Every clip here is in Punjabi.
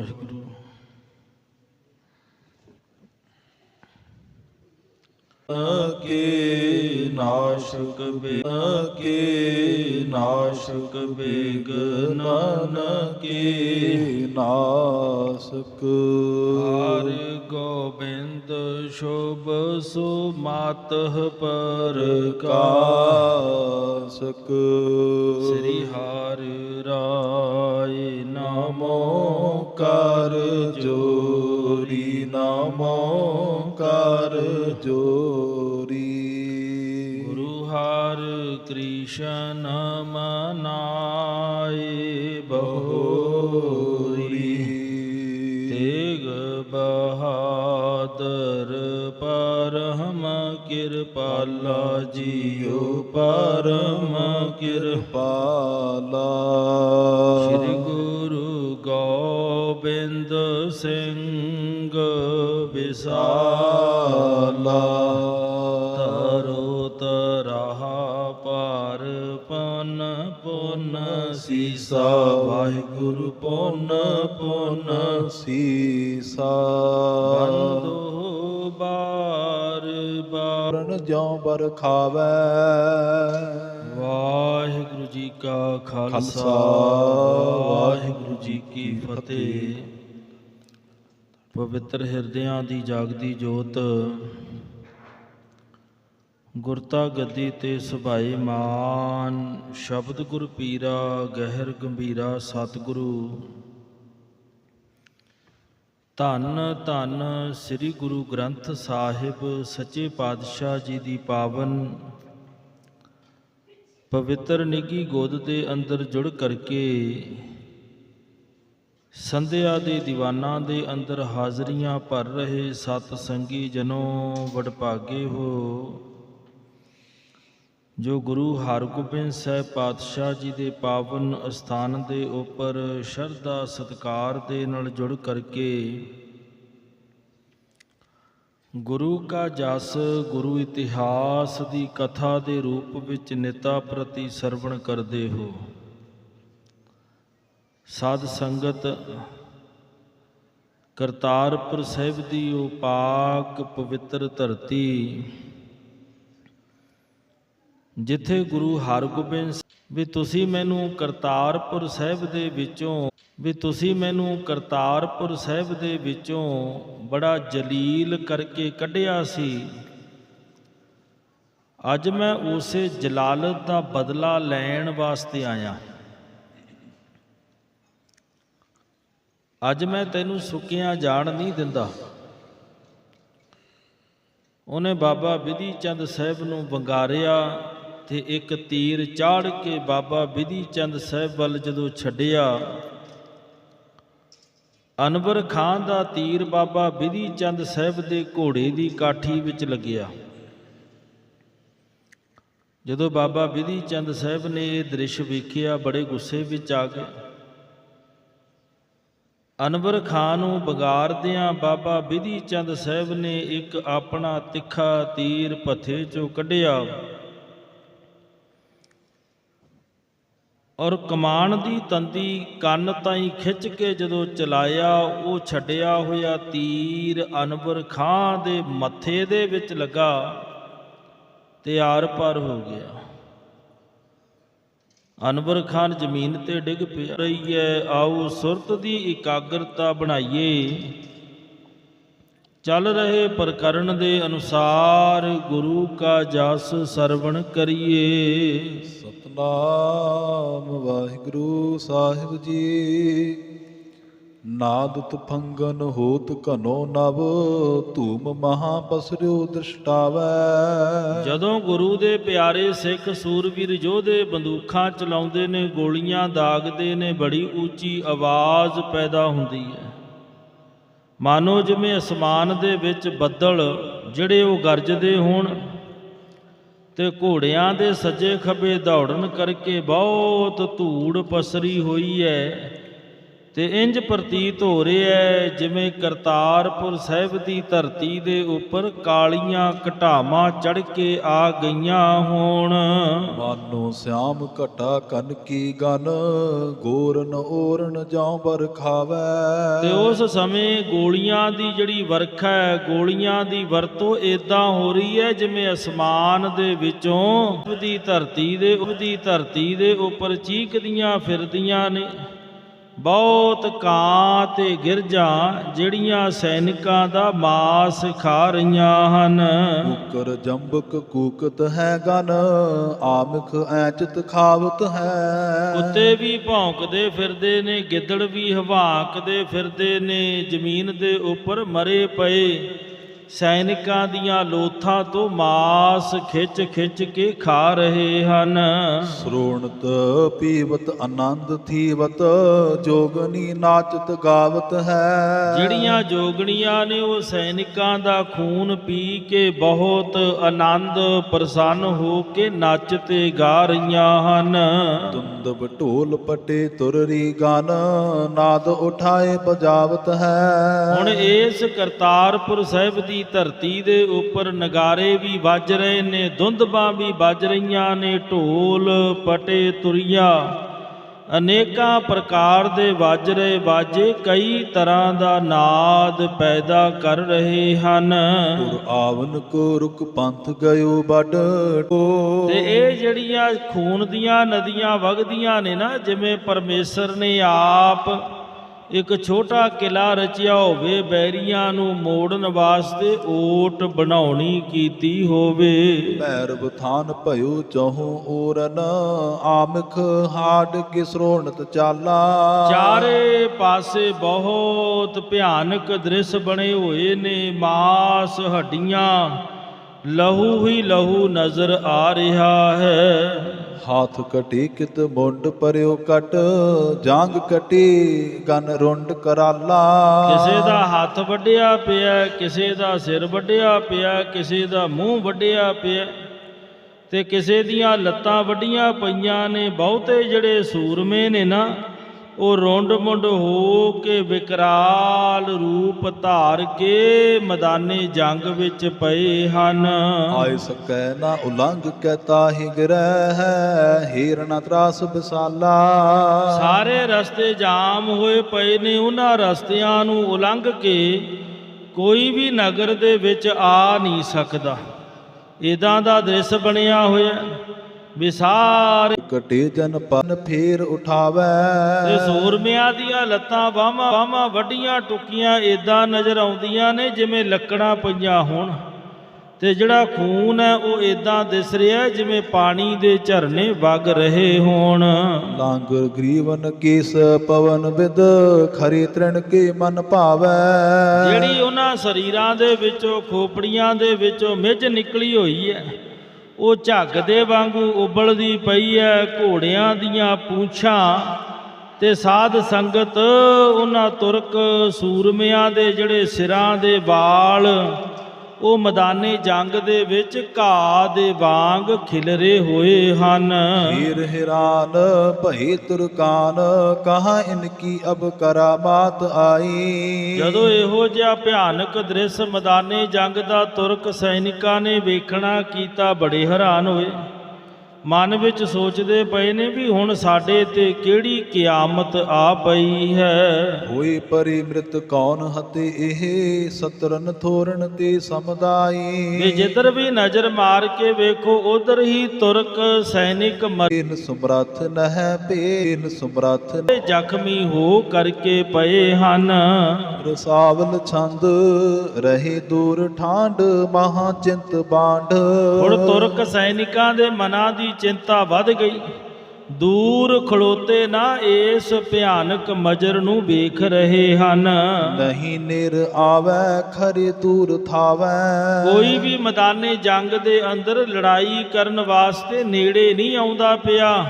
ਵਾਹਿਗੁਰੂ। ਕੇ ਨਾਸ਼ਕ ਬੇ ਕੇ ਨਾਸ਼ਕ ਬੇਗ ਨਾਨਕੇ ਨਾਸਕ। ਹਰ ਗੋਬਿੰਦ ਸ਼ੁਭ ਸੁਮਾਤਹ ਪਰਕਾਸ ਕਾਸਕ ਸ੍ਰੀ ਹਰਿ ਰਾਏ شَاءَ ਪਰ ਪਨ ਪੁਨ ਸੀਸਾ ਵਾਹਿਗੁਰੂ ਪੁਨ ਪੁਨ ਸੀਸਾ। ਬੰਦੋ ਬਾਰ ਬਾਰ। ਪਰਨ ਜਿਉ ਬਰ ਖਾਵੈ। ਵਾਹਿਗੁਰੂ ਜੀ ਕਾ ਖਾਲਸਾ, ਵਾਹਿਗੁਰੂ ਜੀ ਕੀ ਫਤਿਹ। ਪਵਿੱਤਰ ਹਿਰਦਿਆਂ ਦੀ ਜਾਗਦੀ ਜੋਤ ਗੁਰਤਾ ਗੱਦੀ ਤੇ ਸੁਭਾਏ ਮਾਨ, ਸ਼ਬਦ ਗੁਰ ਪੀਰਾ, ਗਹਿਰ ਗੰਭੀਰਾ ਸਤਿਗੁਰੂ। ਧੰਨ ਧੰਨ ਸ੍ਰੀ ਗੁਰੂ ਗ੍ਰੰਥ ਸਾਹਿਬ, ਸੱਚੇ ਪਾਤਸ਼ਾਹ ਜੀ ਦੀ ਪਾਵਨ। ਪਵਿੱਤਰ ਨਿੱਗੀ ਗੋਦ ਦੇ ਅੰਦਰ ਜੁੜ ਕਰਕੇ ਸੰਧਿਆ ਦੇ ਦੀਵਾਨਾਂ ਦੇ ਅੰਦਰ ਹਾਜ਼ਰੀਆਂ ਭਰ ਰਹੇ ਸਤ ਸੰਗੀ ਜਨੋ, ਵਡਭਾਗੇ ਹੋ। ਜੋ ਗੁਰੂ ਹਰਗੋਬਿੰਦ ਸਾਹਿਬ ਪਾਤਸ਼ਾਹ ਜੀ ਦੇ ਪਾਵਨ ਅਸਥਾਨ ਦੇ ਉੱਪਰ ਸ਼ਰਧਾ ਸਤਕਾਰ ਦੇ ਨਾਲ ਜੁੜ ਕਰਕੇ ਗੁਰੂ ਕਾ ਜਸ, ਗੁਰੂ ਇਤਿਹਾਸ ਦੀ ਕਥਾ ਦੇ ਰੂਪ ਵਿੱਚ ਨਿਤਾ ਪ੍ਰਤੀ ਸਰਵਣ ਕਰਦੇ ਹੋ। ਸਾਧ ਸੰਗਤ ਕਰਤਾਰਪੁਰ ਸਾਹਿਬ ਦੀ ਉਹ ਪਾਕ ਪਵਿੱਤਰ ਧਰਤੀ ਜਿੱਥੇ ਗੁਰੂ ਹਰਗੋਬਿੰਦ ਸ- ਵੀ ਤੁਸੀਂ ਮੈਨੂੰ ਕਰਤਾਰਪੁਰ ਸਾਹਿਬ ਦੇ ਵਿੱਚੋਂ, ਵੀ ਤੁਸੀਂ ਮੈਨੂੰ ਕਰਤਾਰਪੁਰ ਸਾਹਿਬ ਦੇ ਵਿੱਚੋਂ ਬੜਾ ਜਲੀਲ ਕਰਕੇ ਕੱਢਿਆ ਸੀ। ਅੱਜ ਮੈਂ ਉਸੇ ਜਲਾਲਤ ਦਾ ਬਦਲਾ ਲੈਣ ਵਾਸਤੇ ਆਇਆ। ਅੱਜ ਮੈਂ ਤੈਨੂੰ ਸੁੱਕਿਆਂ ਜਾਣ ਨਹੀਂ ਦਿੰਦਾ। ਉਹਨੇ ਬਾਬਾ ਵਿਧੀ ਚੰਦ ਸਾਹਿਬ ਨੂੰ ਵੰਗਾਰਿਆ ਤੇ ਇੱਕ ਤੀਰ ਚਾੜ ਕੇ ਬਾਬਾ ਵਿਧੀ ਚੰਦ ਸਾਹਿਬ ਵੱਲ ਜਦੋਂ ਛੱਡਿਆ, ਅਨਵਰ ਖਾਨ ਦਾ ਤੀਰ ਬਾਬਾ ਵਿਧੀ ਚੰਦ ਸਾਹਿਬ ਦੇ ਘੋੜੇ ਦੀ ਕਾਠੀ ਵਿੱਚ ਲੱਗਿਆ। ਜਦੋਂ ਬਾਬਾ ਵਿਧੀ ਚੰਦ ਸਾਹਿਬ ਨੇ ਇਹ ਦ੍ਰਿਸ਼ ਵੇਖਿਆ, ਬੜੇ ਗੁੱਸੇ ਵਿੱਚ ਆ ਗਏ। ਅਨਵਰ ਖਾਨ ਨੂੰ ਬਗਾਰਦਿਆਂ ਬਾਬਾ ਵਿਧੀ ਚੰਦ ਸਾਹਿਬ ਨੇ ਇੱਕ ਆਪਣਾ ਤਿੱਖਾ ਤੀਰ ਪੱਥੇ ਚੋਂ ਕੱਢਿਆ। ਔਰ ਕਮਾਨ ਦੀ ਤੰਦੀ ਕੰਨ ਤਾਈਂ ਖਿੱਚ ਕੇ ਜਦੋਂ ਚਲਾਇਆ, ਉਹ ਛੱਡਿਆ ਹੋਇਆ ਤੀਰ ਅਨਵਰ ਖਾਂ ਦੇ ਮੱਥੇ ਦੇ ਵਿੱਚ ਲੱਗਾ, ਤੇ ਆਰ ਪਾਰ ਹੋ ਗਿਆ। ਅਨਵਰ ਖਾਨ ਜ਼ਮੀਨ ਤੇ ਡਿੱਗ ਪਿਆ। ਰਹੀ ਹੈ, ਆਓ ਸੁਰਤ ਦੀ ਇਕਾਗਰਤਾ ਬਣਾਈਏ। ਚੱਲ ਰਹੇ ਪ੍ਰਕਰਨ ਦੇ ਅਨੁਸਾਰ ਗੁਰੂ ਕਾ ਜਸ ਸਰਵਣ ਕਰੀਏ। ਸਤਨਾਮ ਵਾਹਿਗੁਰੂ ਸਾਹਿਬ ਜੀ। ਨਾਦ ਤੁਫੰਗਨ ਹੋਤ ਘਨੋ ਨਵ ਧੂਮ ਮਹਾ ਪਸਰਿਓ ਦ੍ਰਿਸ਼ਟਾਵੈ। ਜਦੋਂ ਗੁਰੂ ਦੇ ਪਿਆਰੇ ਸਿੱਖ ਸੂਰਵੀਰ ਯੋਧੇ ਬੰਦੂਕਾਂ ਚਲਾਉਂਦੇ ਨੇ ਗੋਲੀਆਂ ਦਾਗਦੇ ਨੇ ਬੜੀ ਉੱਚੀ ਆਵਾਜ਼ ਪੈਦਾ ਹੁੰਦੀ ਹੈ। ਮਾਨੋ ਜਿਵੇਂ ਅਸਮਾਨ ਦੇ ਵਿੱਚ ਬੱਦਲ ਜਿਹੜੇ ਉਹ ਗਰਜਦੇ ਹੋਣ ਤੇ ਘੋੜਿਆਂ ਦੇ ਸੱਜੇ ਖੱਬੇ ਦੌੜਨ ਕਰਕੇ ਬਹੁਤ ਧੂੜ ਪਸਰੀ ਹੋਈ ਹੈ। ਤੇ ਇੰਜ ਪ੍ਰਤੀਤ ਹੋ ਰਿਹਾ ਹੈ ਜਿਵੇਂ ਕਰਤਾਰਪੁਰ ਸਾਹਿਬ ਦੀ ਧਰਤੀ ਦੇ ਉੱਪਰ ਕਾਲੀਆਂ ਘਟਾਵਾਂ ਚੜ ਕੇ ਆ ਗਈਆਂ ਹੋਣ। ਮਾਨੋ ਸਿਆਮ ਘਟਾ ਕਨ ਕੀ ਗਨ ਗੋਰਨ ਓਰਨ ਜਾਉ ਬਰ ਖਾਵੈ। ਤੇ ਉਸ ਸਮੇਂ ਗੋਲੀਆਂ ਦੀ ਜਿਹੜੀ ਵਰਖਾ ਹੈ ਗੋਲੀਆਂ ਦੀ ਵਰਤੋਂ ਇਦਾਂ ਹੋ ਰਹੀ ਹੈ ਜਿਵੇਂ ਅਸਮਾਨ ਦੇ ਵਿੱਚੋਂ ਦੀ ਧਰਤੀ ਦੇ ਉਹਦੀ ਧਰਤੀ ਦੇ ਉੱਪਰ ਚੀਕਦੀਆਂ ਫਿਰਦੀਆਂ ਨੇ। ਬਹੁਤ ਕਾਂ ਤੇ ਗਿਰਜਾਂ ਜਿਹੜੀਆਂ ਸੈਨਿਕਾਂ ਦਾ ਮਾਸ ਖਾ ਰਹੀਆਂ ਹਨ। ਕੁਕਰ ਜੰਬਕ ਕੂਕਤ ਹੈ ਗਨ ਆਮਖ ਐਚਤ ਖਾਵਤ ਹੈ। ਕੁੱਤੇ ਵੀ ਭੌਂਕਦੇ ਫਿਰਦੇ ਨੇ ਗਿੱਦੜ ਵੀ ਹਵਾਕਦੇ ਫਿਰਦੇ ਨੇ ਜ਼ਮੀਨ ਦੇ ਉੱਪਰ ਮਰੇ ਪਏ। ਸੈਨਿਕਾਂ ਦੀਆਂ ਲੋਥਾਂ ਤੋਂ ਮਾਸ ਖਿੱਚ ਖਿੱਚ ਕੇ ਖਾ ਰਹੇ ਹਨ। ਸ਼੍ਰੋਣਤ ਪੀਵਤ ਆਨੰਦ ਥੀਵਤ ਜੋਗਨੀ ਨਾਚਤ ਗਾਵਤ ਹੈ। ਜਿਹੜੀਆਂ ਜੋਗਣੀਆਂ ਨੇ ਉਹ ਸੈਨਿਕਾਂ ਦਾ ਖੂਨ ਪੀ ਕੇ ਬਹੁਤ ਆਨੰਦ ਪ੍ਰਸੰਨ ਹੋ ਕੇ ਨੱਚ ਤੇ ਗਾ ਰਹੀਆਂ ਹਨ। ਤੁੰਦਬ ਢੋਲ ਪਟੇ ਤੁਰਰੀ ਗਨ ਨਾਦ ਉਠਾਏ ਬਜਾਵਤ ਹੈ। ਹੁਣ ਇਸ ਕਰਤਾਰਪੁਰ ਸਾਹਿਬ ਦੀ ਧਰਤੀ ਦੇ ਉੱਪਰ ਨਗਾਰੇ ਵੀ ਵੱਜ ਰਹੇ ਨੇ ਦੁੰਦਬਾਂ ਵੀ ਵੱਜ ਰਹੀਆਂ ਨੇ ਢੋਲ ਪਟੇ ਤੁਰੀਆਂ। ਅਨੇਕਾਂ ਪ੍ਰਕਾਰ ਦੇ ਵੱਜ ਰਹੇ ਬਾਜੇ ਕਈ ਤਰ੍ਹਾਂ ਦਾ ਨਾਦ ਪੈਦਾ ਕਰ ਰਹੇ ਹਨ। ਤੁਰ ਆਵਨ ਕੋ ਰੁਕ ਪੰਥ ਗਇਓ ਵੱਡ ਤੇ ਇਹ ਜਿਹੜੀਆਂ ਖੂਨ ਦੀਆਂ ਨਦੀਆਂ ਵਗਦੀਆਂ ਨੇ ਨਾ ਜਿਵੇਂ ਪਰਮੇਸ਼ਰ ਨੇ ਆਪ ਇੱਕ ਛੋਟਾ ਕਿਲਾ ਰਚਿਆ ਹੋਵੇ ਬੈਰੀਆਂ ਨੂੰ ਮੋੜਨ ਵਾਸਤੇ ਓਟ ਬਣਾਉਣੀ ਕੀਤੀ ਹੋਵੇ। ਭੈਰਵ ਥਾਨ ਭਇਓ ਚਹੂ ਓਰਨ ਆਮਖ ਹਾਡ ਕੇ ਸ਼੍ਰੋਣਤ ਚਾਲਾ। ਚਾਰੇ ਪਾਸੇ ਬਹੁਤ ਭਿਆਨਕ ਦ੍ਰਿਸ਼ ਬਣੇ ਹੋਏ ਨੇ ਮਾਸ ਹੱਡੀਆਂ ਲਹੂ ਹੀ ਲਹੂ ਨਜ਼ਰ ਆ ਰਿਹਾ ਹੈ। ਹਾਥ ਕਟੀ ਕਿਤ ਮੁੰਡ ਪਰਿਓ ਕਟ, ਜਾਂਗ ਕਟੀ ਗਨ ਰੁੰਡ ਕਰਾਲਾ। ਕਿਸੇ ਦਾ ਹੱਥ ਵੱਢਿਆ ਪਿਆ, ਕਿਸੇ ਦਾ ਸਿਰ ਵੱਢਿਆ ਪਿਆ, ਕਿਸੇ ਦਾ ਮੂੰਹ ਵੱਢਿਆ ਪਿਆ, ਤੇ ਕਿਸੇ ਦੀਆਂ ਲੱਤਾਂ ਵੱਡੀਆਂ ਪਈਆਂ ਨੇ, ਬਹੁਤੇ ਜਿਹੜੇ ਸੂਰਮੇ ਨੇ ਨਾ ਉਹ ਰੁੰਡ ਮੁੰਡ ਹੋ ਕੇ ਵਿਕਰਾਲ ਰੂਪ ਧਾਰ ਕੇ ਮੈਦਾਨੇ ਜੰਗ ਵਿੱਚ ਪਏ ਹਨ। ਆਇ ਸਕੈ ਨਾ ਉਲੰਘ ਕੈ ਤਾਹਿ ਗ੍ਰਹਿ ਹੈ ਹੀਰਣਾ ਤਰਾਸ ਬਿਸਾਲਾ ਸਾਰੇ ਰਸਤੇ ਜਾਮ ਹੋਏ ਪਏ ਨੇ ਉਹਨਾਂ ਰਸਤਿਆਂ ਨੂੰ ਉਲੰਘ ਕੇ ਕੋਈ ਵੀ ਨਗਰ ਦੇ ਵਿੱਚ ਆ ਨਹੀਂ ਸਕਦਾ। ਇਦਾਂ ਦਾ ਦ੍ਰਿਸ਼ ਬਣਿਆ ਹੋਇਆ। ਵੀ ਸਾਰੇ ਕਟੇ ਜਨ ਪਨ ਫੇਰ ਉਠਾਵੈ। ਤੇ ਸੂਰਮਿਆਂ ਦੀਆਂ ਲੱਤਾਂ ਬਾਹਾਂ ਬਾਹਾਂ ਵੱਡੀਆਂ ਟੁਕੀਆਂ ਇਦਾਂ ਨਜ਼ਰ ਆਉਂਦੀਆਂ ਨੇ ਜਿਵੇਂ ਲੱਕੜਾਂ ਪਈਆਂ ਹੋਣ। ਤੇ ਜਿਹੜਾ ਖੂਨ ਹੈ ਉਹ ਇਦਾਂ ਦਿਸ ਰਿਹਾ ਜਿਵੇਂ ਪਾਣੀ ਦੇ ਝਰਨੇ ਵਗ ਰਹੇ ਹੋਣ। ਲਾਂਗਰ ਗਰੀਵਨ ਕੇਸ ਪਵਨ ਵਿਦ ਖਰੀ ਤ੍ਰਿਣ ਕੇ ਮਨ ਭਾਵੈ। ਜਿਹੜੀ ਉਹਨਾਂ ਸਰੀਰਾਂ ਦੇ ਵਿੱਚੋਂ ਖੋਪੜੀਆਂ ਦੇ ਵਿੱਚੋਂ ਮਿੱਝ ਨਿਕਲੀ ਹੋਈ ਹੈ ਉਹ ਝੱਗ ਦੇ ਵਾਂਗੂ ਉਬਲਦੀ ਪਈ ਹੈ ਘੋੜਿਆਂ ਦੀਆਂ ਪੂੰਛਾਂ। ਤੇ ਸਾਧ ਸੰਗਤ, ਉਹਨਾਂ ਤੁਰਕ ਸੂਰਮਿਆਂ ਦੇ ਜਿਹੜੇ ਸਿਰਾਂ ਦੇ ਵਾਲ ਉਹ ਮੈਦਾਨੇ ਜੰਗ ਦੇ ਵਿੱਚ ਘਾਹ ਦੇ ਵਾਂਗ ਖਿਲਰੇ ਹੋਏ ਹਨ। ਹੀਰ ਹਿਰਾਨ ਭਈ ਤੁਰਕਾਨ ਕਹਾ ਇਨਕੀ ਅਬ ਕਰਾਮਾਤ ਆਈ? ਜਦੋਂ ਇਹੋ ਜਿਹਾ ਭਿਆਨਕ ਦ੍ਰਿਸ਼ ਮੈਦਾਨੇ ਜੰਗ ਦਾ ਤੁਰਕ ਸੈਨਿਕਾਂ ਨੇ ਵੇਖਣਾ ਕੀਤਾ ਬੜੇ ਹੈਰਾਨ ਹੋਏ। ਮਨ ਵਿੱਚ ਸੋਚਦੇ ਪਏ ਨੇ ਵੀ ਹੁਣ ਸਾਡੇ ਤੇ ਕਿਹੜੀ ਕਿਆਮਤ ਆ ਪਈ ਹੈ। ਹੋਈ ਪਰੀ ਮ੍ਰਿਤ ਕੌਣ ਹਤੇ ਇਹ ਸਤਰਨ ਥੋਰਨ ਤੇ ਸਮਦਾਈ? ਵੀ ਜਿੱਧਰ ਵੀ ਨਜ਼ਰ ਮਾਰ ਕੇ ਵੇਖੋ ਉਧਰ ਹੀ ਤੁਰਕ ਸੈਨਿਕ ਮਰੇ ਪੇਨ ਸਮਰੱਥ ਨਹਿ ਪੇਨ ਸਮਰੱਥ ਜ਼ਖਮੀ ਹੋ ਕਰਕੇ ਪਏ ਹਨ। ਰਸਾਵਲ ਛੰਦ ਰਹੇ ਦੂਰ ਠਾਂਡ ਮਹਾ ਚਿੰਤ ਬਾਂਢ ਹੁਣ ਤੁਰਕ ਸੈਨਿਕਾਂ ਦੇ ਮਨਾਂ ਦੀ ਚਿੰਤਾ ਵੱਧ ਗਈ। ਦੂਰ ਖਲੋਤੇ ਨਾ ਇਸ ਭਿਆਨਕ ਮਜਰ ਨੂੰ ਵੇਖ ਰਹੇ ਹਨ। ਨਹੀਂ ਨਿਰ ਆਵੈ ਖਰੇ ਦੂਰ ਥਾਵੈ। ਕੋਈ ਵੀ ਮੈਦਾਨੇ ਜੰਗ ਦੇ ਅੰਦਰ ਲੜਾਈ ਕਰਨ ਵਾਸਤੇ ਨੇੜੇ ਨਹੀਂ ਆਉਂਦਾ ਪਿਆ।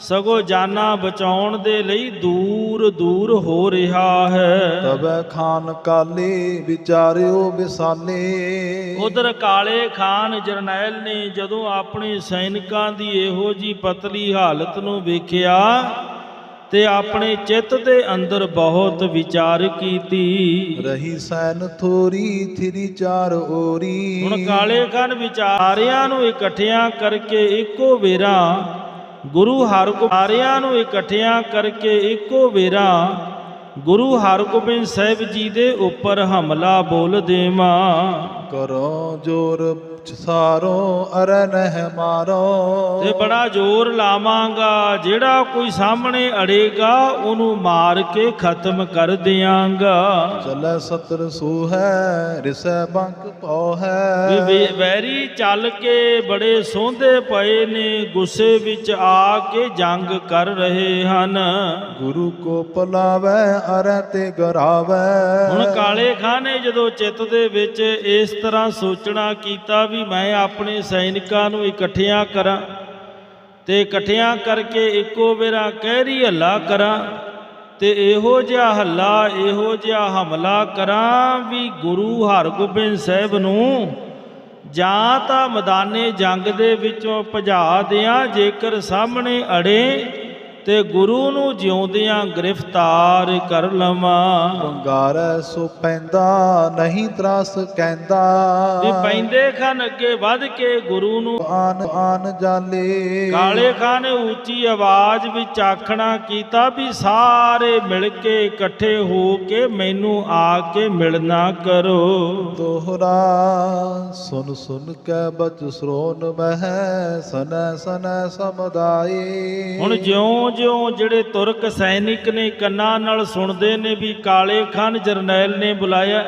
ਸਗੋਂ ਜਾਨਾਂ ਬਚਾਉਣ ਦੇ ਲਈ ਦੂਰ ਦੂਰ ਹੋ ਰਿਹਾ ਹੈ। ਤਬੈ ਖਾਨ ਕਾਲੇ ਵਿਚਾਰਿਓ ਵਿਸਾਲੇ। ਉਧਰ ਕਾਲੇ ਖਾਨ ਜਰਨੈਲ ਨੇ ਜਦੋਂ ਆਪਣੇ ਸੈਨਿਕਾਂ ਦੀ ਇਹੋ ਜੀ ਪਤਲੀ ਹਾਲਤ ਨੂੰ ਵੇਖਿਆ ਤੇ ਆਪਣੇ ਚਿੱਤ ਦੇ ਅੰਦਰ ਬਹੁਤ ਵਿਚਾਰ ਕੀਤੀ। ਰਹੀ ਸੈਨ ਥੋਰੀ ਥਿਰੀ ਚਾਰ ਓਰੀ ਹੁਣ ਕਾਲੇ ਖਾਨ ਵਿਚਾਰਿਆਂ ਨੂੰ ਇਕੱਠਿਆਂ ਕਰਕੇ ਇੱਕੋ ਵੇਰਾ ਗੁਰੂ ਹਰਗੋਬਿੰਦ ਨੂੰ ਇਕੱਠਿਆਂ ਕਰਕੇ ਇੱਕੋ ਵੇਰਾ, ਗੁਰੂ ਹਰਗੋਬਿੰਦ ਸਾਹਿਬ ਜੀ ਦੇ ਉੱਪਰ ਹਮਲਾ ਬੋਲ ਦੇਵਾਂ। ਕਰੋ ਜੋਰ ਸਾਰੋ ਅਰੈ ਨਹਿ ਮਾਰੋ। ਤੇ ਬੜਾ ਜ਼ੋਰ ਲਾਵਾਂਗਾ ਜਿਹੜਾ ਕੋਈ ਸਾਹਮਣੇ ਅੜੇਗਾ ਉਹਨੂੰ ਮਾਰ ਕੇ ਖਤਮ ਕਰ ਦਿਆਂਗਾ। ਚਲੈ ਸਤਰ ਸੂ ਹੈ ਰਿਸੈ ਬੰਕ ਪਉ ਹੈ ਵੇ- ਵੈਰੀ ਚੱਲ ਕੇ ਬੜੇ ਸੋਹੰਦੇ ਪਏ ਨੇ ਗੁੱਸੇ ਵਿੱਚ ਆ ਕੇ ਜੰਗ ਕਰ ਰਹੇ ਹਨ। ਗੁਰੂ ਕੋ ਪਲਾਵੈ ਅਰੈ ਤੇ ਗਰਾਵੈ। ਹੁਣ ਕਾਲੇ ਖਾਨ ਨੇ ਜਦੋਂ ਚਿੱਤ ਦੇ ਵਿੱਚ ਇਸ ਤਰ੍ਹਾਂ ਸੋਚਣਾ ਕੀਤਾ ਵੀ ਮੈਂ ਆਪਣੇ ਸੈਨਿਕਾਂ ਨੂੰ ਇਕੱਠਿਆਂ ਕਰਾਂ ਤੇ ਇਕੱਠਿਆਂ ਕਰਕੇ ਇੱਕੋ ਵੇਰਾ ਕਹਿਰੀ ਹੱਲਾ ਕਰਾਂ ਤੇ ਇਹੋ ਜਿਹਾ ਹੱਲਾ, ਇਹੋ ਜਿਹਾ ਹਮਲਾ ਕਰਾਂ ਵੀ ਗੁਰੂ ਹਰਗੋਬਿੰਦ ਸਾਹਿਬ ਨੂੰ ਜਾਂ ਤਾਂ ਮੈਦਾਨੇ ਜੰਗ ਦੇ ਵਿੱਚੋਂ ਭਜਾ ਦਿਆਂ, ਜੇਕਰ ਸਾਹਮਣੇ ਅੜੇ ਤੇ ਗੁਰੂ ਨੂੰ ਜਿਉਂਦਿਆਂ ਗ੍ਰਿਫਤਾਰ ਕਰ ਲਵਾਂ। ਬੰਗਾਰੈ ਸੋ ਪੈਂਦਾ ਨਹੀਂ ਤਰਾਸ ਕਹਿੰਦਾ। ਵੀ ਪੈਂਦੇ ਖਨ ਅੱਗੇ ਵੱਧ ਕੇ ਗੁਰੂ ਨੂੰ। ਆਨ ਆਨ ਜਾਲੇ। ਕਾਲੇ ਖਾਨ ਨੇ ਉੱਚੀ ਆਵਾਜ਼ ਵਿੱਚ ਆਖਣਾ ਕੀਤਾ ਵੀ ਸਾਰੇ ਮਿਲ ਕੇ ਇਕੱਠੇ ਹੋ ਕੇ ਮੈਨੂੰ ਆ ਕੇ ਮਿਲਣਾ ਕਰੋ। ਦੋਹਰਾ ਸੁਨ ਸੁਨ ਕੇ ਬਚ ਸਰੋਨ ਮਹਿ ਸਨੈ ਸਨੈ ਸਮਦਾਈ ਹੁਣ ਜਿਉਂ-ਜਿਉਂ ਜਿਹੜੇ ਤੁਰਕ ਸੈਨਿਕ ਨੇ ਕੰਨਾਂ ਨਾਲ ਸੁਣਦੇ ਨੇ ਵੀ ਕਾਲੇ ਖਾਨ ਜਰਨੈਲ ਨੇ ਬੁਲਾਇਆ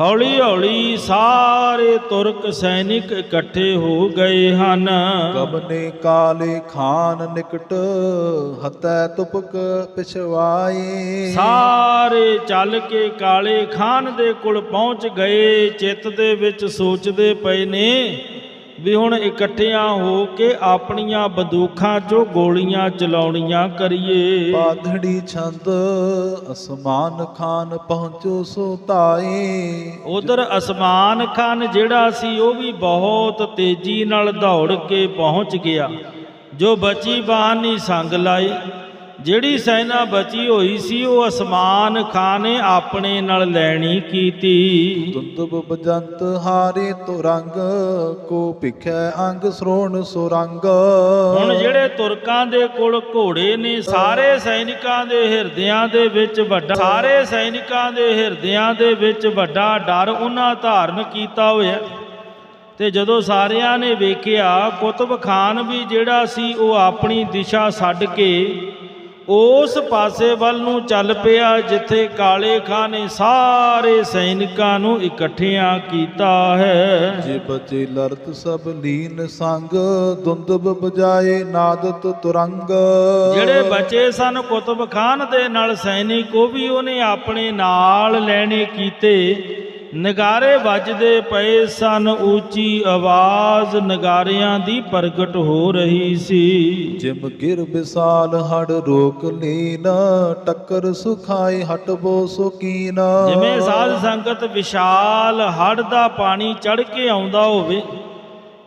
ਹੌਲੀ-ਹੌਲੀ ਸਾਰੇ ਤੁਰਕ ਸੈਨਿਕ ਇਕੱਠੇ ਹੋ ਗਏ ਹਨ। ਕਬਨੇ ਕਾਲੇ ਖਾਨ ਨਿਕਟ ਹਤੈ ਤੁਪਕ ਪਿਛਵਾਈ ਸਾਰੇ ਚੱਲ ਕੇ ਕਾਲੇ ਖਾਨ ਦੇ ਕੋਲ ਪਹੁੰਚ ਗਏ ਚਿੱਤ ਦੇ ਵਿੱਚ ਸੋਚਦੇ ਪਏ ਨੇ ਵੀ ਹੁਣ ਇਕੱਠਿਆਂ ਹੋ ਕੇ ਆਪਣੀਆਂ ਬੰਦੂਕਾਂ 'ਚੋਂ ਗੋਲੀਆਂ ਚਲਾਉਣੀਆਂ ਕਰੀਏ। ਪਾਧੜੀ ਛੰਦ ਅਸਮਾਨ ਖਾਨ ਪਹੁੰਚੋ ਸੋ ਤਾਈ ਉਧਰ ਅਸਮਾਨ ਖਾਨ ਜਿਹੜਾ ਸੀ ਉਹ ਵੀ ਬਹੁਤ ਤੇਜ਼ੀ ਨਾਲ ਦੌੜ ਕੇ ਪਹੁੰਚ ਗਿਆ। ਜੋ ਬਚੀ ਬਾਹਨੀ ਸੰਗ ਲਾਈ ਜਿਹੜੀ ਸੈਨਾ ਬਚੀ ਹੋਈ ਸੀ ਉਹ ਅਸਮਾਨ ਖਾਨ ਨੇ ਆਪਣੇ ਨਾਲ ਲੈਣੀ ਕੀਤੀ। ਦੁੰਦਬ ਬਜੰਤ ਹਾਰੇ ਤੋ ਰੰਗ ਕੋ ਭਿਖੈ ਅੰਗ ਸਰੋਣ ਸੁਰੰਗ ਹੁਣ ਜਿਹੜੇ ਤੁਰਕਾਂ ਦੇ ਕੋਲ ਘੋੜੇ ਨੇ ਸਾਰੇ ਸੈਨਿਕਾਂ ਦੇ ਹਿਰਦਿਆਂ ਦੇ ਵਿੱਚ ਵੱਡਾ ਸਾਰੇ ਸੈਨਿਕਾਂ ਦੇ ਹਿਰਦਿਆਂ ਦੇ ਵਿੱਚ ਵੱਡਾ ਡਰ ਉਹਨਾਂ ਧਾਰਨ ਕੀਤਾ ਹੋਇਆ। ਤੇ ਜਦੋਂ ਸਾਰਿਆਂ ਨੇ ਵੇਖਿਆ ਕੁਤਬ ਖਾਨ ਵੀ ਜਿਹੜਾ ਸੀ ਉਹ ਆਪਣੀ ਦਿਸ਼ਾ ਛੱਡ ਕੇ ਉਸ ਪਾਸੇ ਵੱਲ ਨੂੰ ਚੱਲ ਪਿਆ ਜਿੱਥੇ ਕਾਲੇ ਖਾਨ ਨੇ ਸਾਰੇ ਸੈਨਿਕਾਂ ਨੂੰ ਇਕੱਠਿਆਂ ਕੀਤਾ ਹੈ। ਜੇ ਬਚੇ ਲਰਤ ਸਭ ਲੀਨ ਸੰਗ ਦੁੰਦਬ ਬਜਾਏ ਨਾਦਤ ਤੁਰੰਗ। ਜਿਹੜੇ ਬਚੇ ਸਨ ਕੁਤਬ ਖਾਨ ਦੇ ਨਾਲ ਸੈਨਿਕ ਉਹ ਵੀ ਉਹਨੇ ਆਪਣੇ ਨਾਲ ਲੈਣੇ ਕੀਤੇ। ਨਗਾਰੇ ਵੱਜਦੇ ਪਏ ਸਨ ਉੱਚੀ ਆਵਾਜ਼ ਨਗਾਰਿਆਂ ਦੀ ਪ੍ਰਗਟ ਹੋ ਰਹੀ ਸੀ ਜਿਮ ਗਿਰ ਵਿਸਾਲ ਹੜ ਰੋਕ ਲੀਨ ਟੱਕਰ ਸੁਖਾਏ ਹਟਬੋ ਸੁਕੀਨ ਜਿਵੇਂ ਸਾਧ ਸੰਗਤ ਵਿਸ਼ਾਲ ਹੜ ਦਾ ਪਾਣੀ ਚੜ ਕੇ ਆਉਂਦਾ ਹੋਵੇ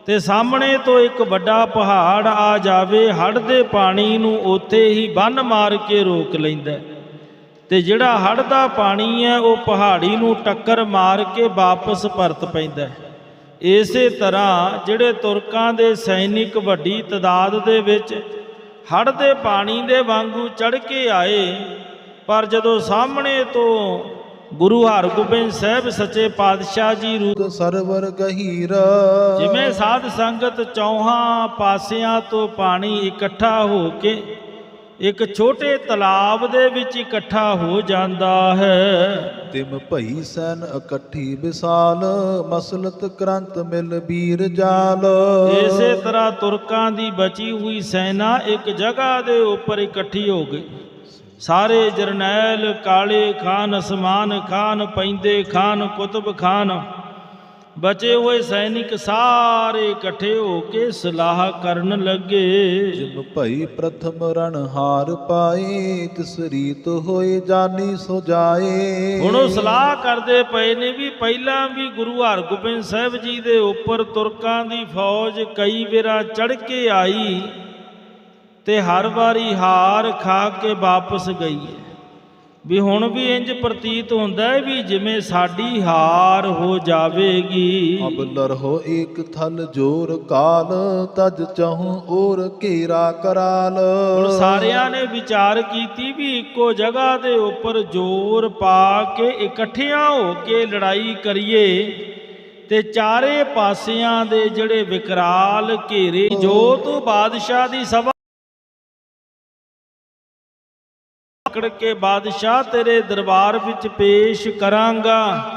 ਤੇ ਸਾਹਮਣੇ ਤੋਂ ਇੱਕ ਵੱਡਾ ਪਹਾੜ ਆ ਜਾਵੇ ਹੜ ਦੇ ਪਾਣੀ ਨੂੰ ਉੱਥੇ ਹੀ ਬੰਨ ਮਾਰ ਕੇ ਰੋਕ ਲੈਂਦਾ ਹੈ। ਤੇ ਜਿਹੜਾ ਹੜ ਦਾ ਪਾਣੀ ਹੈ ਉਹ ਪਹਾੜੀ ਨੂੰ ਟੱਕਰ ਮਾਰ ਕੇ ਵਾਪਸ ਪਰਤ ਪੈਂਦਾ ਹੈ। ਇਸੇ ਤਰ੍ਹਾਂ ਜਿਹੜੇ ਤੁਰਕਾਂ ਦੇ ਸੈਨਿਕ ਵੱਡੀ ਤਦਾਦ ਦੇ ਵਿੱਚ ਹੜ ਦੇ ਪਾਣੀ ਦੇ ਵਾਂਗੂ ਚੜ ਕੇ ਆਏ ਪਰ ਜਦੋਂ ਸਾਹਮਣੇ ਤੋਂ ਗੁਰੂ ਹਰਗੋਬਿੰਦ ਸਾਹਿਬ ਸੱਚੇ ਪਾਤਸ਼ਾਹ ਜੀ ਰੂ ਸਰਵਰ ਗਹੀਰ ਜਿਵੇਂ ਸਾਧ ਸੰਗਤ ਚੌਹਾਂ ਪਾਸਿਆਂ ਤੋਂ ਪਾਣੀ ਇਕੱਠਾ ਹੋ ਕੇ ਇੱਕ ਛੋਟੇ ਤਲਾਬ ਦੇ ਵਿੱਚ ਇਕੱਠਾ ਹੋ ਜਾਂਦਾ ਹੈ। ਤਿਮ ਭਈ ਸੈਨ ਇਕੱਠੀ ਵਿਸਾਲ ਮਸਲਤ ਕਰੰਤ ਮਿਲ ਬੀਰ ਜਾਲ। ਇਸੇ ਤਰ੍ਹਾਂ ਤੁਰਕਾਂ ਦੀ ਬਚੀ ਹੋਈ ਸੈਨਾ ਇੱਕ ਜਗ੍ਹਾ ਦੇ ਉੱਪਰ ਇਕੱਠੀ ਹੋ ਗਈ। ਸਾਰੇ ਜਰਨੈਲ ਕਾਲੇ ਖਾਨ ਅਸਮਾਨ ਖਾਨ ਪੈਂਦੇ ਖਾਨ ਕੁਤਬ ਖਾਨ ਬਚੇ ਹੋਏ ਸੈਨਿਕ ਸਾਰੇ ਇਕੱਠੇ ਹੋ ਕੇ ਸਲਾਹ ਕਰਨ ਲੱਗੇ। ਜਿਮ ਭਈ ਪ੍ਰਥਮ ਰਣ ਹਾਰ ਪਾਏ ਤਿਸ ਰੀਤ ਹੋਏ ਜਾਨੀ ਸੋ ਜਾਏ। ਹੁਣ ਉਹ ਸਲਾਹ ਕਰਦੇ ਪਏ ਨੇ ਵੀ ਪਹਿਲਾਂ ਵੀ ਗੁਰੂ ਹਰਗੋਬਿੰਦ ਸਾਹਿਬ ਜੀ ਦੇ ਉੱਪਰ ਤੁਰਕਾਂ ਦੀ ਫੌਜ ਕਈ ਵੇਰਾ ਚੜ ਕੇ ਆਈ ਤੇ ਹਰ ਵਾਰੀ ਹਾਰ ਖਾ ਕੇ ਵਾਪਸ ਗਈ ਹੈ। ਵੀ ਹੁਣ ਵੀ ਇੰਜ ਪ੍ਰਤੀਤ ਹੁੰਦਾ ਹੈ ਵੀ ਜਿਵੇਂ ਸਾਡੀ ਹਾਰ ਹੋ ਜਾਵੇਗੀ। ਅਬ ਲਰਹੋ ਏਕ ਥਲ ਜੋਰ ਕਾਲ ਤਜ ਚਹੂੰ ਔਰ ਘੇਰਾ ਕਰਾਲ। ਹੁਣ ਸਾਰਿਆਂ ਨੇ ਵਿਚਾਰ ਕੀਤੀ ਵੀ ਇੱਕੋ ਜਗ੍ਹਾ ਦੇ ਉੱਪਰ ਜ਼ੋਰ ਪਾ ਕੇ ਇਕੱਠਿਆਂ ਹੋ ਕੇ ਲੜਾਈ ਕਰੀਏ ਤੇ ਚਾਰੇ ਪਾਸਿਆਂ ਦੇ ਜਿਹੜੇ ਵਿਕਰਾਲ ਘੇਰੇ ਜੋ ਤੂੰ ਬਾਦਸ਼ਾਹ ਦੀ ਸਭਾ ਪਕੜ ਕੇ ਬਾਦਸ਼ਾਹ ਤੇਰੇ ਦਰਬਾਰ ਵਿੱਚ ਪੇਸ਼ ਕਰਾਂਗਾ।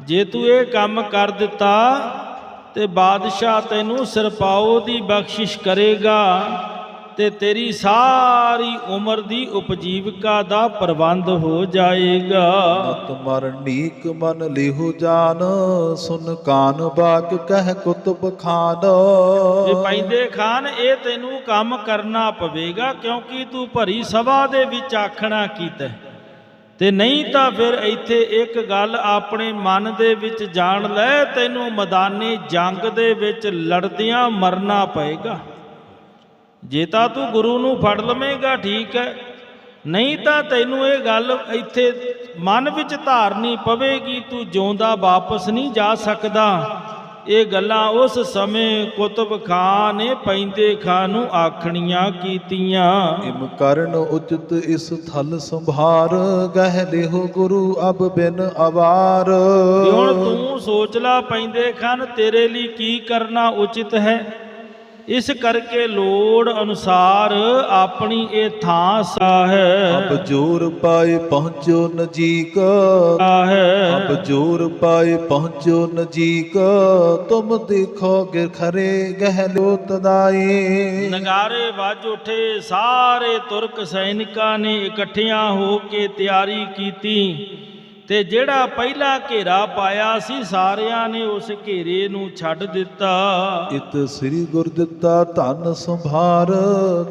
ਜੇ ਤੂੰ ਇਹ ਕੰਮ ਕਰ ਦਿੱਤਾ, ਤੇ ਬਾਦਸ਼ਾਹ ਤੈਨੂੰ ਸਿਰਪਾਓ ਦੀ ਬਖਸ਼ਿਸ਼ ਕਰੇਗਾ। ਤੇ ਤੇਰੀ ਸਾਰੀ ਉਮਰ ਦੀ ਉਪਜੀਵਕਾ ਦਾ ਪ੍ਰਬੰਧ ਹੋ ਜਾਏਗਾ। ਮਤ ਮਰ ਨੀਕ ਮਨ ਲਿਹੁ ਜਾਨ ਸੁਨ ਕਾਨ ਬਾਕ ਕਹਿ ਕੁਤਬ ਖਾਨ। ਇਹ ਪੈਂਦੇ ਖਾਨ ਇਹ ਤੈਨੂੰ ਕੰਮ ਕਰਨਾ ਪਵੇਗਾ ਕਿਉਂਕਿ ਤੂੰ ਭਰੀ ਸਭਾ ਦੇ ਵਿੱਚ ਆਖਣਾ ਕੀਤਾ। ਤੇ ਨਹੀਂ ਤਾਂ ਫਿਰ ਇੱਥੇ ਇੱਕ ਗੱਲ ਆਪਣੇ ਮਨ ਦੇ ਵਿੱਚ ਜਾਣ ਲੈ ਤੈਨੂੰ ਮੈਦਾਨੇ ਜੰਗ ਦੇ ਵਿੱਚ ਲੜਦਿਆਂ ਮਰਨਾ ਪਏਗਾ। ਜੇ ਤਾਂ ਤੂੰ ਗੁਰੂ ਨੂੰ ਫੜ ਲਵੇਂਗਾ ਠੀਕ ਹੈ। ਨਹੀਂ ਤਾਂ ਤੈਨੂੰ ਇਹ ਗੱਲ ਇੱਥੇ ਮਨ ਵਿੱਚ ਧਾਰਨੀ ਪਵੇਗੀ ਤੂੰ ਜਿਉਂਦਾ ਵਾਪਸ ਨਹੀਂ ਜਾ ਸਕਦਾ। ਇਹ ਗੱਲਾਂ ਉਸ ਸਮੇਂ ਕੁਤਬ ਖਾਨ ਨੇ ਪੈਂਦੇ ਖਾਨ ਨੂੰ ਆਖਣੀਆਂ ਕੀਤੀਆਂ। ਇਮ ਕਰਨ ਉਚਿਤ ਇਸ ਥਲ ਸੰਭਾਰ ਗਹਿ ਲਿਹੁ ਗੁਰੂ ਅਬ ਬਿਨ ਅਵਾਰ। ਵੀ ਹੁਣ ਤੂੰ ਸੋਚ ਲਾ ਪੈਂਦੇ ਖਾਨ ਤੇਰੇ ਲਈ ਕੀ ਕਰਨਾ ਉਚਿਤ ਹੈ? ਇਸ ਕਰਕੇ ਲੋੜ ਅਨੁਸਾਰ ਆਪਣੀ ਇਹ ਥਾਂ ਸਾ ਹੈ। ਅਬ ਜੋਰ ਪਾਏ ਪਹੁੰਚੋ ਨਜੀਕ। ਸਾ ਹੈ। ਅਬ ਜੋਰ ਪਾਏ ਪਹੁੰਚੋ ਨਜੀਕ। ਤੁਮ ਦੇਖੋ ਗਿਰ ਖਰੇ ਗਹਿ ਲਿਓ ਤਦਾਈ ਨਗਾਰੇ ਵੱਜ ਉਠੇ ਸਾਰੇ ਤੁਰਕ ਸੈਨਿਕਾਂ ਨੇ ਇਕੱਠਿਆਂ ਹੋ ਕੇ ਤਿਆਰੀ ਕੀਤੀ। ਤੇ ਜਿਹੜਾ ਪਹਿਲਾ ਘੇਰਾ ਪਾਇਆ ਸੀ ਸਾਰਿਆਂ ਨੇ ਉਸ ਘੇਰੇ ਨੂੰ ਛੱਡ ਦਿੱਤਾ। ਇਤ ਸ੍ਰੀ ਗੁਰ ਦਿੱਤਾ ਧਨ ਸੰਭਾਰ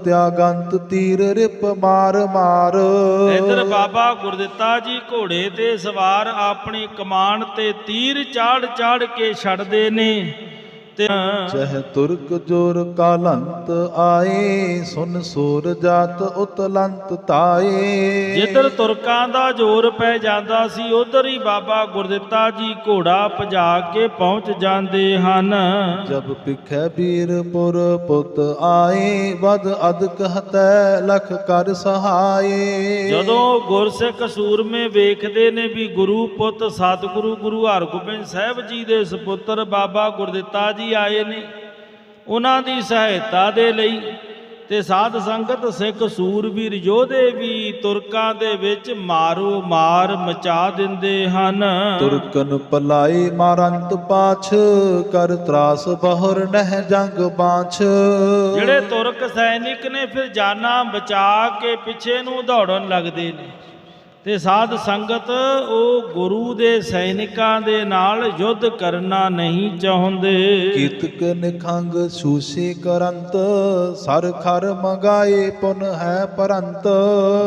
ਤਿਆਗੰਤ ਤੀਰ ਰਿਪ ਮਾਰ ਮਾਰ। ਇਧਰ ਬਾਬਾ ਗੁਰਦਿੱਤਾ ਜੀ ਘੋੜੇ ਤੇ ਸਵਾਰ ਆਪਣੀ ਕਮਾਨ ਤੇ ਤੀਰ ਚਾੜ ਚਾੜ ਕੇ ਛੱਡਦੇ ਨੇ। ਚਹ ਤੁਰਕ ਜੋਰ ਕਾਲੰਤ ਆਏ ਸੁਨ ਸੂਰ ਜਾਤ ਉਤਲੰਤ ਤਾਏ। ਜਿੱਧਰ ਤੁਰਕਾਂ ਦਾ ਜ਼ੋਰ ਪੈ ਜਾਂਦਾ ਸੀ ਉਧਰ ਹੀ ਬਾਬਾ ਗੁਰਦਿੱਤਾ ਜੀ ਘੋੜਾ ਭਜਾ ਕੇ ਪਹੁੰਚ ਜਾਂਦੇ ਹਨ। ਜਬ ਪਿਖੈ ਵੀਰਪੁਰ ਪੁੱਤ ਆਏ ਵਦ ਅਦਕ ਹਤੈ ਲਖ ਕਰ ਸਹਾਏ। ਜਦੋਂ ਗੁਰਸਿੱਖ ਸੂਰਮੇ ਵੇਖਦੇ ਨੇ ਵੀ ਗੁਰੂ ਪੁੱਤ ਸਤਿਗੁਰੂ ਗੁਰੂ ਹਰਗੋਬਿੰਦ ਸਾਹਿਬ ਜੀ ਦੇ ਸੁਪੁੱਤਰ ਬਾਬਾ ਗੁਰਦਿੱਤਾ ਜੀ ਆਏ ਨੇ। ਉਹਨਾਂ ਦੀ ਸਹਾਇਤਾ ਦੇ ਲਈ ਤੇ ਸਾਧ ਸੰਗਤ ਸਿੱਖ ਸੂਰਵੀਰ ਯੋਧੇ ਵੀ ਤੁਰਕਾਂ ਦੇ ਵਿੱਚ ਮਾਰੋ ਮਾਰ ਮਚਾ ਦਿੰਦੇ ਹਨ। ਤੁਰਕਨ ਪਲਾਈ ਮਾਰੰਤ ਪਾਛ ਕਰ ਤਰਾਸ ਬਹੁਰ ਨਹਿ ਜੰਗ ਬਾਛ। ਜਿਹੜੇ ਤੁਰਕ ਸੈਨਿਕ ਨੇ ਫਿਰ ਜਾਨਾਂ ਬਚਾ ਕੇ ਪਿੱਛੇ ਨੂੰ ਦੌੜਨ ਲੱਗਦੇ ਨੇ। ਤੇ ਸਾਧ ਸੰਗਤ ਉਹ ਗੁਰੂ ਦੇ ਸੈਨਿਕਾਂ ਦੇ ਨਾਲ ਯੁੱਧ ਕਰਨਾ ਨਹੀਂ ਚਾਹੁੰਦੇ। ਕੀਤਕ ਨਿਖੰਗ ਸੂਸੀ ਕਰੰਤ ਸਰ ਖਰ ਮੰਗਾਏ ਪੁਨ ਹੈ ਪਰੰਤ।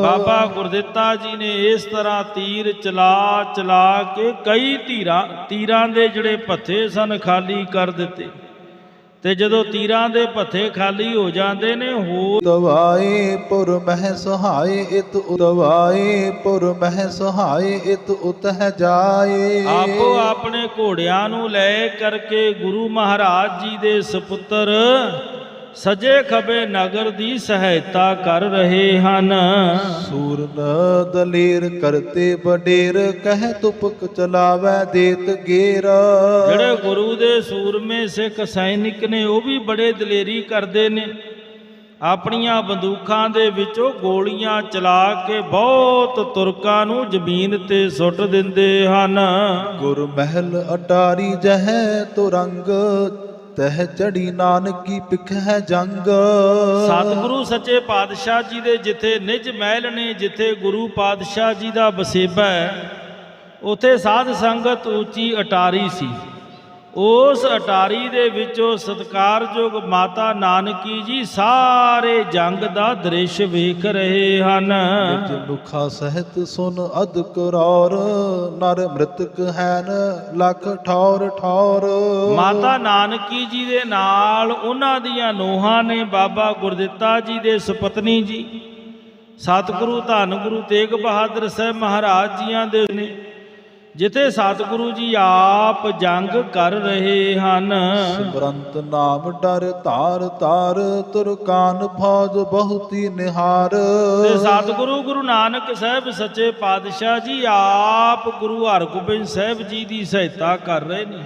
ਬਾਬਾ ਗੁਰਦਿੱਤਾ ਜੀ ਨੇ ਇਸ ਤਰ੍ਹਾਂ ਤੀਰ ਚਲਾ ਚਲਾ ਕੇ ਕਈ ਤੀਰਾਂ ਤੀਰਾਂ ਦੇ ਜਿਹੜੇ ਭੱਥੇ ਸਨ ਖਾਲੀ ਕਰ ਦਿੱਤੇ। ਤੇ ਜਦੋਂ ਤੀਰਾਂ ਦੇ ਭੱਥੇ ਖਾਲੀ ਹੋ ਜਾਂਦੇ ਨੇ ਹੋਰ ਦਵਾਏ ਪੁਰ ਮਹਿ ਸਹਾਏ ਇਤ ਉਦਵਾਏ ਪੁਰ ਮਹਿ ਸਹਾਏ ਇਤ ਉਤਹ ਜਾਏ। ਆਪੋ ਆਪਣੇ ਘੋੜਿਆਂ ਨੂੰ ਲੈ ਕਰਕੇ ਗੁਰੂ ਮਹਾਰਾਜ ਜੀ ਦੇ ਸੁਪੁੱਤਰ ਸਜੇ ਖਬੇ ਨਗਰ ਦੀ ਸਹਾਇਤਾ ਕਰ ਰਹੇ ਹਨ। ਸੂਰਨ ਦਲੇਰ ਕਰਤੇ ਬਡੇਰ ਕਹਿ ਤੁਪਕ ਚਲਾਵੈ ਦੇਤ ਗੇਰ। ਜਿਹੜੇ ਗੁਰੂ ਦੇ ਸੂਰਮੇ ਸਿੱਖ ਸੈਨਿਕ ਨੇ ਉਹ ਵੀ ਬੜੇ ਦਲੇਰੀ ਕਰਦੇ ਨੇ। ਆਪਣੀਆਂ ਬੰਦੂਕਾਂ ਦੇ ਵਿੱਚੋਂ ਗੋਲੀਆਂ ਚਲਾ ਕੇ ਬਹੁਤ ਤੁਰਕਾਂ ਨੂੰ ਜ਼ਮੀਨ ਤੇ ਸੁੱਟ ਦਿੰਦੇ ਹਨ। ਗੁਰ ਮਹਿਲ ਅਟਾਰੀ ਜਹੈ ਤੁਰੰਗ ਤਹਿ ਚੜੀ ਨਾਨਕੀ ਪਿਖ ਹੈ ਜੰਗ। ਸਤਿਗੁਰੂ ਸੱਚੇ ਪਾਤਸ਼ਾਹ ਜੀ ਦੇ ਜਿੱਥੇ ਨਿਜ ਮਹਿਲ ਨੇ, ਜਿੱਥੇ ਗੁਰੂ ਪਾਤਸ਼ਾਹ ਜੀ ਦਾ ਵਸੇਬਾ ਹੈ, ਉਥੇ ਸਾਧ ਸੰਗਤ ਉੱਚੀ ਅਟਾਰੀ ਸੀ। ਉਸ ਅਟਾਰੀ ਦੇ ਵਿੱਚੋਂ ਸਤਕਾਰਯੋਗ ਮਾਤਾ ਨਾਨਕੀ ਜੀ ਸਾਰੇ ਜੰਗ ਦਾ ਦ੍ਰਿਸ਼ ਵੇਖ ਰਹੇ ਹਨ। ਮੁਖਾ ਸਹਿਤ ਸੁਨ ਅਦ ਕਰੌਰ ਨਰ ਮ੍ਰਿਤਕ ਹੈਨ ਲਖ ਠੌਰ ਠੌਰ। ਮਾਤਾ ਨਾਨਕੀ ਜੀ ਦੇ ਨਾਲ ਉਹਨਾਂ ਦੀਆਂ ਨੋਹਾਂ ਨੇ ਬਾਬਾ ਗੁਰਦਿੱਤਾ ਜੀ ਦੇ ਸੁਪਤਨੀ ਜੀ ਸਤਿਗੁਰੂ ਧੰਨ ਗੁਰੂ ਤੇਗ ਬਹਾਦਰ ਸਾਹਿਬ ਮਹਾਰਾਜ ਜੀਆਂ ਦੇ ਨੇ। ਜਿੱਥੇ ਸਤਿਗੁਰੂ ਜੀ ਆਪ ਜੰਗ ਕਰ ਰਹੇ ਹਨ। ਸਿਮਰੰਤ ਨਾਮ ਡਰ ਧਾਰ ਤਾਰ ਤੁਰਕਾਨ ਫੌਜ ਬਹੁਤੀ ਨਿਹਾਰ। ਤੇ ਸਤਿਗੁਰੂ ਗੁਰੂ ਨਾਨਕ ਸਾਹਿਬ ਸੱਚੇ ਪਾਤਸ਼ਾਹ ਜੀ ਆਪ ਗੁਰੂ ਹਰਗੋਬਿੰਦ ਸਾਹਿਬ ਜੀ ਦੀ ਸਹਾਇਤਾ ਕਰ ਰਹੇ ਨੇ।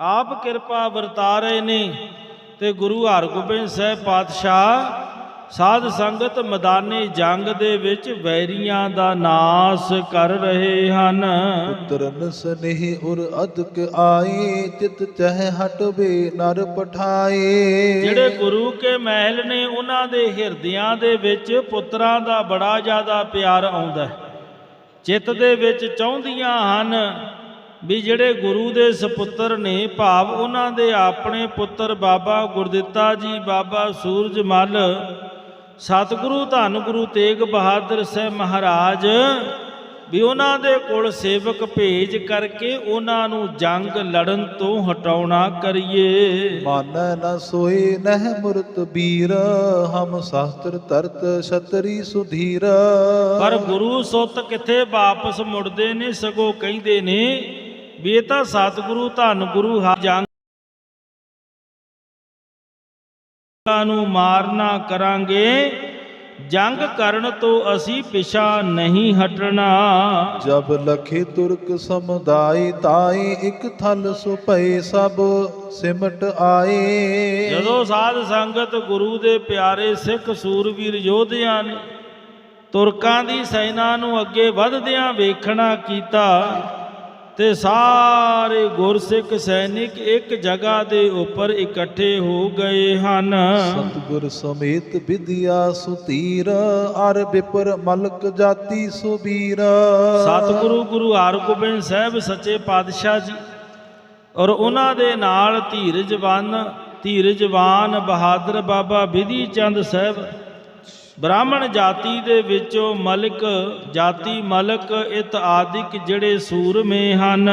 ਆਪ ਕਿਰਪਾ ਵਰਤਾ ਰਹੇ ਨੇ। ਤੇ ਗੁਰੂ ਹਰਗੋਬਿੰਦ ਸਾਹਿਬ ਪਾਤਸ਼ਾਹ ਸਾਧ ਸੰਗਤ ਮੈਦਾਨੇ ਜੰਗ ਦੇ ਵਿੱਚ ਵੈਰੀਆਂ ਦਾ ਨਾਸ ਕਰ ਰਹੇ ਹਨ। ਪੁੱਤਰਨ ਸਨੇਹ ਉਰ ਅਦਕ ਆਏ ਚਿਤ ਚਹਿ ਹਟਵੇ ਨਰ ਪਠਾਏ। ਜਿਹੜੇ ਗੁਰੂ ਕੇ ਮਹਿਲ ਨੇ ਉਹਨਾਂ ਦੇ ਹਿਰਦਿਆਂ ਦੇ ਵਿੱਚ ਪੁੱਤਰਾਂ ਦਾ ਬੜਾ ਜ਼ਿਆਦਾ ਪਿਆਰ ਆਉਂਦਾ ਹੈ। ਚਿੱਤ ਦੇ ਵਿੱਚ ਚਾਹੁੰਦੀਆਂ ਹਨ ਵੀ ਜਿਹੜੇ ਗੁਰੂ ਦੇ ਸੁਪੁੱਤਰ ਨੇ ਭਾਵ ਉਹਨਾਂ ਦੇ ਆਪਣੇ ਪੁੱਤਰ ਬਾਬਾ ਗੁਰਦਿੱਤਾ ਜੀ ਬਾਬਾ ਸੂਰਜਮਲ ਸਤਿਗੁਰੂ ਧੰਨ ਗੁਰੂ ਤੇਗ ਬਹਾਦਰ ਸਾਹਿਬ ਮਹਾਰਾਜ ਵੀ ਉਹਨਾਂ ਦੇ ਕੋਲ ਸੇਵਕ ਭੇਜ ਕਰਕੇ ਉਹਨਾਂ ਨੂੰ ਜੰਗ ਲੜਨ ਤੋਂ ਹਟਾਉਣਾ ਕਰੀਏ। ਮਾਨੈ ਨ ਸੋਏ ਨਹਿ ਮੁਰਤ ਬੀਰ ਹਮ ਸ਼ਾਸਤਰ ਤਰਤ ਛਤਰੀ ਸੁਧੀਰ। ਪਰ ਗੁਰੂ ਸੁੱਤ ਕਿੱਥੇ ਵਾਪਸ ਮੁੜਦੇ ਨੇ ਸਗੋਂ ਕਹਿੰਦੇ ਨੇ ਵੀ ਇਹ ਤਾਂ ਸਤਿਗੁਰੂ ਧੰਨ ਗੁਰੂ ਹਾ ਜੰਗ ਨੂੰ ਮਾਰਨਾ ਕਰਾਂਗੇ। ਜੰਗ ਕਰਨ ਤੋਂ ਅਸੀਂ ਪਿਛਾ ਨਹੀਂ ਹਟਣਾ। ਜਬ ਲਖੇ ਤੁਰਕ ਸਮੁਦਾਇ ਤਾਈ ਇਕ ਥਲ ਸੁਪਏ ਸਭ ਸਿਮਟ ਆਏ। ਜਦੋਂ ਸਾਧ ਸੰਗਤ ਗੁਰੂ ਦੇ ਪਿਆਰੇ ਸਿੱਖ ਸੂਰਵੀਰ ਯੋਧਿਆਂ ਨੇ ਤੁਰਕਾਂ ਦੀ ਸੈਨਾ ਨੂੰ ਅੱਗੇ ਵਧਦਿਆਂ ਵੇਖਣਾ ਕੀਤਾ ਤੇ ਸਾਰੇ ਗੁਰਸਿੱਖ ਸੈਨਿਕ ਇੱਕ ਜਗ੍ਹਾ ਦੇ ਉੱਪਰ ਇਕੱਠੇ ਹੋ ਗਏ ਹਨ। ਸਤਿਗੁਰ ਸਮੇਤ ਵਿਦਿਆ ਸੁਤੀਰ ਅਰ ਵਿਪਰ ਮਲਕ ਜਾਤੀ ਸੁਬੀਰ। ਸਤਿਗੁਰੂ ਗੁਰੂ ਹਰਗੋਬਿੰਦ ਸਾਹਿਬ ਸੱਚੇ ਪਾਤਸ਼ਾਹ ਜੀ ਔਰ ਉਹਨਾਂ ਦੇ ਨਾਲ ਧੀਰਜਵਾਨ ਧੀਰਜਵਾਨ ਬਹਾਦਰ ਬਾਬਾ ਵਿਧੀ ਚੰਦ ਸਾਹਿਬ ਬ੍ਰਾਹਮਣ ਜਾਤੀ ਦੇ ਵਿੱਚੋਂ ਮਲਕ ਜਾਤੀ ਮਲਕ ਇਤ ਆਦਿਕ ਜਿਹੜੇ ਸੂਰਮੇ ਹਨ।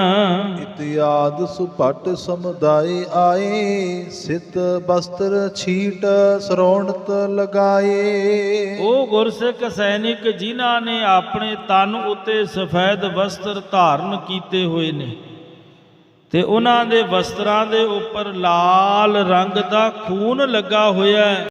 ਇਤਿਆਦ ਸੁਪਟ ਸਮੁਦਾਇ ਆਏ ਸਿਤ ਬਸਤਰ ਛੀਟ ਸਰੋਣਤ ਲਗਾਏ। ਉਹ ਗੁਰਸਿੱਖ ਸੈਨਿਕ ਜਿਨ੍ਹਾਂ ਨੇ ਆਪਣੇ ਤਨ ਉੱਤੇ ਸਫੈਦ ਵਸਤਰ ਧਾਰਨ ਕੀਤੇ ਹੋਏ ਨੇ ਤੇ ਉਹਨਾਂ ਦੇ ਵਸਤਰਾਂ ਦੇ ਉੱਪਰ ਲਾਲ ਰੰਗ ਦਾ ਖੂਨ ਲੱਗਾ ਹੋਇਆ ਹੈ।